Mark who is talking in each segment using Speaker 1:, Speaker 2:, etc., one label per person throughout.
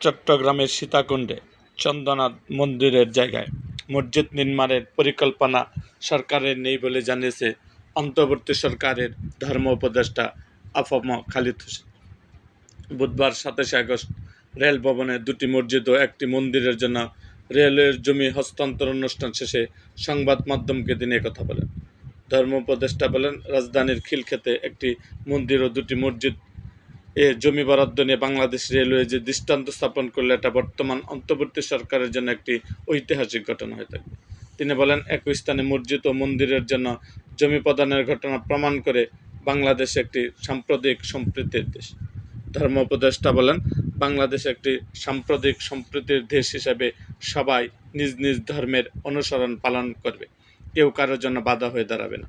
Speaker 1: চট্টগ্রামের সীতাকুণ্ডে চন্দ্রনাথ মন্দিরের জায়গায় মসজিদ নির্মাণের পরিকল্পনা সরকারের নেই বলে জানিয়েছে অন্তর্বর্তী সরকারের ধর্ম উপদেষ্টা আফম খালিদ হোসেন। বুধবার সাতাশে আগস্ট রেল ভবনে দুটি মসজিদ ও একটি মন্দিরের জন্য রেলওয়ের জমি হস্তান্তর অনুষ্ঠান শেষে সংবাদ মাধ্যমকে তিনি কথা বলেন। ধর্ম উপদেষ্টা বলেন, রাজধানীর খিলক্ষেতে একটি মন্দির ও দুটি মসজিদ এ জমি বরাদ্দ নিয়ে বাংলাদেশ রেলওয়ে যে দৃষ্টান্ত স্থাপন করলে, এটা বর্তমান অন্তর্বর্তী সরকারের জন্য একটি ঐতিহাসিক ঘটনা হয়ে থাকবে তিনি বলেন, একই স্থানে মসজিদ ও মন্দিরের জন্য জমি প্রদানের ঘটনা প্রমাণ করে বাংলাদেশ একটি সাম্প্রদায়িক সম্প্রীতির দেশ। ধর্ম উপদেষ্টা বলেন, বাংলাদেশ একটি সাম্প্রদায়িক সম্প্রীতির দেশ হিসাবে সবাই নিজ নিজ ধর্মের অনুসরণ পালন করবে। কেউ কারোর জন্য বাধা হয়ে দাঁড়াবে না।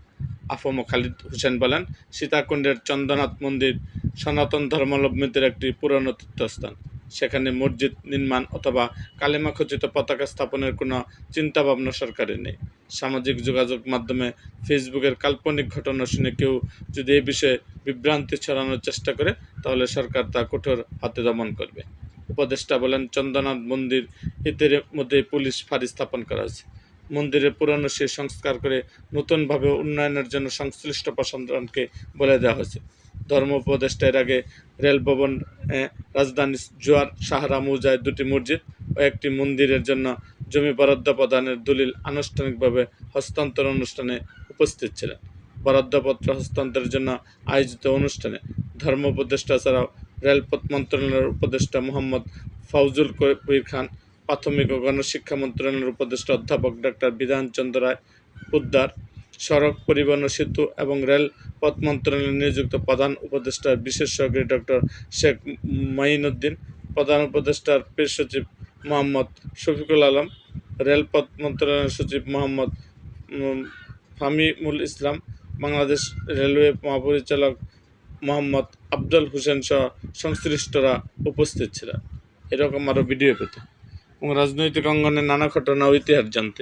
Speaker 1: আফম খালিদ হোসেন বলেন, সীতাকুণ্ডের চন্দ্রনাথ মন্দির সনাতন ধর্মাবলম্বীদের একটি পুরনো তীর্থস্থান। সেখানে মসজিদ নির্মাণ অথবা কালেমা খচিত পতাকা স্থাপনের কোনো চিন্তাভাবনা সরকারের নেই। সামাজিক যোগাযোগ মাধ্যমে ফেসবুকের কাল্পনিক ঘটনা শুনে কেউ যদি এ বিষয়ে বিভ্রান্তি ছড়ানোর চেষ্টা করে, তাহলে সরকার তা কঠোর হাতে দমন করবে। উপদেষ্টা বলেন চন্দ্রনাথ মন্দির এদের মধ্যে পুলিশ ফাঁড়ি স্থাপন করা হয়েছে। মন্দিরের পুরানো সে সংস্কার করে নতুনভাবে উন্নয়নের জন্য সংশ্লিষ্ট প্রশাসনকে বলে দেওয়া হয়েছে। ধর্ম উপদেষ্টা এর আগে রেল ভবন রাজধানী জোয়ার, সাহারা মৌজায় দুটি মসজিদ ও একটি মন্দিরের জন্য জমি বরাদ্দ প্রদানের দলিল আনুষ্ঠানিকভাবে হস্তান্তর অনুষ্ঠানে উপস্থিত ছিলেন। বরাদ্দপত্র হস্তান্তরের জন্য আয়োজিত অনুষ্ঠানে ধর্ম উপদেষ্টা ছাড়াও রেলপথ মন্ত্রণালয়ের উপদেষ্টা মোহাম্মদ ফাউজুল কবির খান, প্রাথমিক ও গণশিক্ষা মন্ত্রণালয়ের উপদেষ্টা অধ্যাপক ডক্টর বিধানচন্দ্র রায় উদ্দার সড়ক পরিবহন সেতু এবং রেল পথ মন্ত্রণালয়ে নিযুক্ত প্রধান উপদেষ্টার বিশেষ সহকারী ডক্টর শেখ মাইনুদ্দিন প্রধান উপদেষ্টার প্রেস সচিব মোহাম্মদ শফিকুল আলম রেলপথ মন্ত্রণালয়ের সচিব মোহাম্মদ ফামিমুল ইসলাম, বাংলাদেশ রেলওয়ে মহাপরিচালক মোহাম্মদ আফজল হোসেন সহ সংশ্লিষ্টরা উপস্থিত ছিলেন। এরকম আরও ভিডিও পেতে এবং রাজনৈতিক অঙ্গনে নানা ঘটনা ও ইতিহাস জানতে।